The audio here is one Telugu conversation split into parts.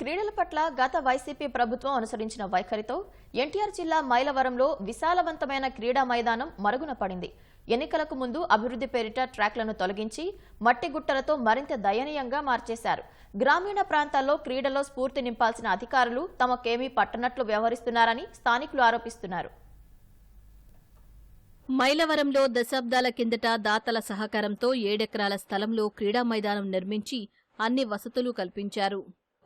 క్రీడల పట్ల గత వైసీపీ ప్రభుత్వం అనుసరించిన వైఖరితో ఎన్టీఆర్ జిల్లా మైలవరంలో విశాలవంతమైన క్రీడా మైదానం మరుగున పడింది. ఎన్నికలకు ముందు అభివృద్ధి పేరిట ట్రాక్లను తొలగించి మట్టి గుట్టలతో మరింత దయనీయంగా మార్చేశారు. గ్రామీణ ప్రాంతాల్లో క్రీడలో స్ఫూర్తి నింపాల్సిన అధికారులు తమకేమీ పట్టనట్లు వ్యవహరిస్తున్నారని స్థానికులు ఆరోపిస్తున్నారు. మైలవరంలో దశాబ్దాల కిందట దాతల సహకారంతో ఏడెకరాల స్థలంలో క్రీడా మైదానం నిర్మించి అన్ని వసతులు కల్పించారు.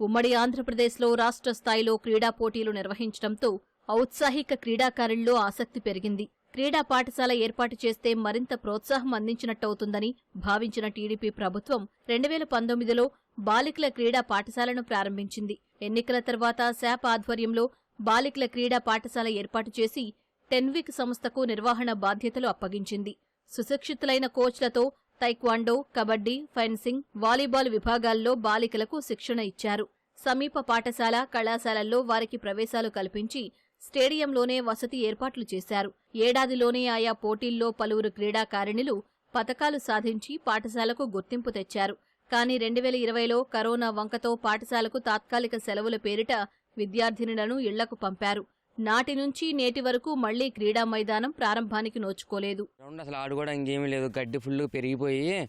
ఉమ్మడి ఆంధ్రప్రదేశ్లో రాష్ట్ర స్థాయిలో క్రీడా పోటీలు నిర్వహించడంతో ఔత్సాహిక క్రీడాకారుల్లో ఆసక్తి పెరిగింది. క్రీడా పాఠశాల ఏర్పాటు చేస్తే మరింత ప్రోత్సాహం అందించినట్టవుతుందని భావించిన టీడీపీ ప్రభుత్వం రెండు వేల పంతొమ్మిదిలో బాలికల క్రీడా పాఠశాలను ప్రారంభించింది. ఎన్నికల తర్వాత శాప్ ఆధ్వర్యంలో బాలికల క్రీడా పాఠశాల ఏర్పాటు చేసి టెన్విక్ సంస్థకు నిర్వహణ బాధ్యతలు అప్పగించింది. సుశిక్షితులైన కోచ్లతో తైక్వాండో కబడ్డీ ఫెన్సింగ్ వాలీబాల్ విభాగాల్లో బాలికలకు శిక్షణ ఇచ్చారు. సమీప పాఠశాల కళాశాలల్లో వారికి ప్రవేశాలు కల్పించి స్టేడియంలోనే వసతి ఏర్పాట్లు చేశారు. ఏడాదిలోనే ఆయా పోటీల్లో పలువురు క్రీడాకారిణులు పతకాలు సాధించి పాఠశాలకు గుర్తింపు తెచ్చారు. కానీ రెండు వేల ఇరవైలో కరోనా వంకతో పాఠశాలకు తాత్కాలిక సెలవుల పేరిట విద్యార్థినులను ఇళ్ళకు పంపారు. నాటి నుంచి నేటి వరకు మళ్ళీ క్రీడా మైదానం ప్రారంభానికి నోచుకోలేదు. గ్రౌండ్ అసలు ఆడుకోవడానికి ఏమీ లేదు. గడ్డి ఫుల్ పెరిగిపోయి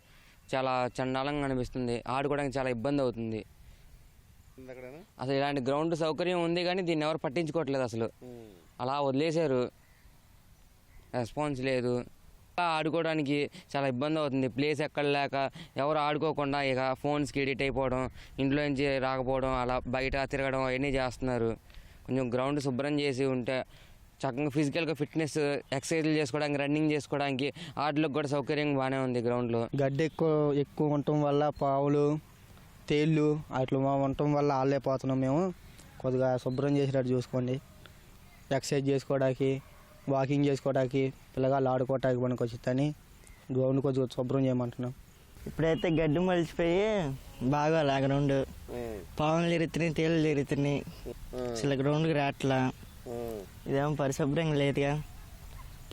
చాలా చండాలంగా అనిపిస్తుంది. ఆడుకోవడానికి చాలా ఇబ్బంది అవుతుంది. అసలు ఇలాంటి గ్రౌండ్ సౌకర్యం ఉంది కానీ దీన్ని ఎవరు పట్టించుకోవట్లేదు అసలు. అలా వదిలేశారు. రెస్పాన్స్ లేదు. అలా ఆడుకోవడానికి చాలా ఇబ్బంది అవుతుంది. ప్లేస్ ఎక్కడ లేక ఎవరు ఆడుకోకుండా ఇక ఫోన్స్కి ఎడిట్ అయిపోవడం ఇంట్లో నుంచి రాకపోవడం అలా బయట తిరగడం అవన్నీ చేస్తున్నారు. కొంచెం గ్రౌండ్ శుభ్రం చేసి ఉంటే చక్కగా ఫిజికల్గా ఫిట్నెస్ ఎక్సర్సైజ్లు చేసుకోవడానికి రన్నింగ్ చేసుకోవడానికి వాటికి కూడా సౌకర్యం బాగానే ఉంది గ్రౌండ్లో. గడ్డి ఎక్కువ ఎక్కువ ఉండటం వల్ల పావులు తేళ్ళు అట్లా ఉండటం వల్ల ఆడలేకపోతున్నాం మేము. కొద్దిగా శుభ్రం చేసేటట్టు చూసుకోండి. ఎక్సర్సైజ్ చేసుకోవడానికి వాకింగ్ చేసుకోవడానికి పిల్లగాళ్ళు ఆడుకోవడానికి మనకు వచ్చిందని గ్రౌండ్ కొద్దిగా శుభ్రం చేయమంటున్నాం. ఇప్పుడైతే గడ్డి మలిచిపోయి బాగా గ్రౌండ్ పావులు తిరుగుతున్నాయి తేళ్ళు తిరుగుతున్నాయి అసలు గ్రౌండ్కి రాట్లా. ఇదేమో పరిశుభ్రంగా లేదుగా.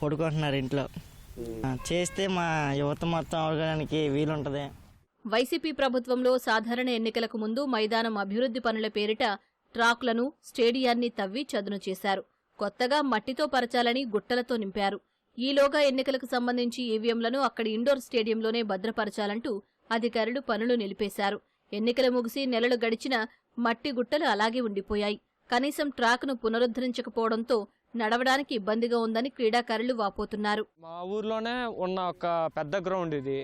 పడుకుంటున్నారు ఇంట్లో. చేస్తే మా యువత మొత్తం అవడానికి వీలుంటుంది. వైసీపీ ప్రభుత్వంలో సాధారణ ఎన్నికలకు ముందు మైదానం అభివృద్ధి పనుల పేరిట ట్రాక్లను స్టేడియాన్ని తవ్వి చదును చేశారు. కొత్తగా మట్టితో పరచాలని గుట్టలతో నింపారు. ఈలోగా ఎన్నికలకు సంబంధించి ఈవీఎంలను అక్కడి ఇండోర్ స్టేడియంలోనే భద్రపరచాలంటూ అధికారులు పనులు నిలిపేశారు. ఎన్నికలు ముగిసి నెలలు గడిచినా మట్టి గుట్టలు అలాగే ఉండిపోయాయి. కనీసం ట్రాక్ను పునరుద్ధరించకపోవడంతో నడవడానికి ఇబ్బందిగా ఉందని క్రీడాకారులు వాపోతున్నారు. మా ఊర్లోనే ఉన్న ఒక పెద్ద గ్రౌండ్ ఇది.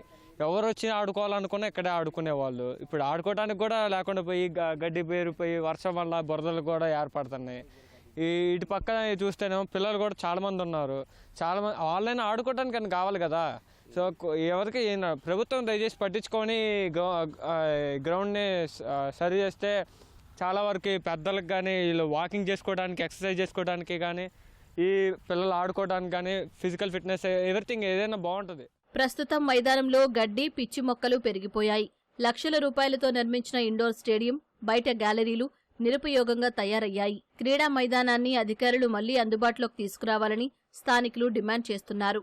ఎవరు వచ్చి ఆడుకోవాలనుకున్నా ఇక్కడే ఆడుకునేవాళ్ళు. ఇప్పుడు ఆడుకోవడానికి కూడా లేకుండా పోయి గడ్డి గడ్డి పేరిపోయి వర్షం వల్ల బురదలు కూడా ఏర్పడుతున్నాయి. ఈ ఇటు పక్కన చూస్తేనేమో పిల్లలు కూడా చాలా మంది ఉన్నారు. చాలా మంది వాళ్ళైనా ఆడుకోవడానికి అని కావాలి కదా. సో ఎవరికి ప్రభుత్వం దయచేసి పట్టించుకొని గ్రౌండ్ని సరి చేస్తే చాలా వరకు పెద్దలకు కానీ వీళ్ళు వాకింగ్ చేసుకోవడానికి ఎక్సర్సైజ్ చేసుకోవడానికి కానీ ఈ పిల్లలు ఆడుకోవడానికి కానీ ఫిజికల్ ఫిట్నెస్ ఎవ్రీథింగ్ ఏదైనా బాగుంటుంది. ప్రస్తుతం మైదానంలో గడ్డి పిచ్చి మొక్కలు పెరిగిపోయాయి. లక్షల రూపాయలతో నిర్మించిన ఇండోర్ స్టేడియం బయట గ్యాలరీలు నిరుపయోగంగా తయారయ్యాయి. క్రీడా మైదానాన్ని అధికారులు మళ్ళీ అందుబాటులోకి తీసుకురావాలని స్థానికులు డిమాండ్ చేస్తున్నారు.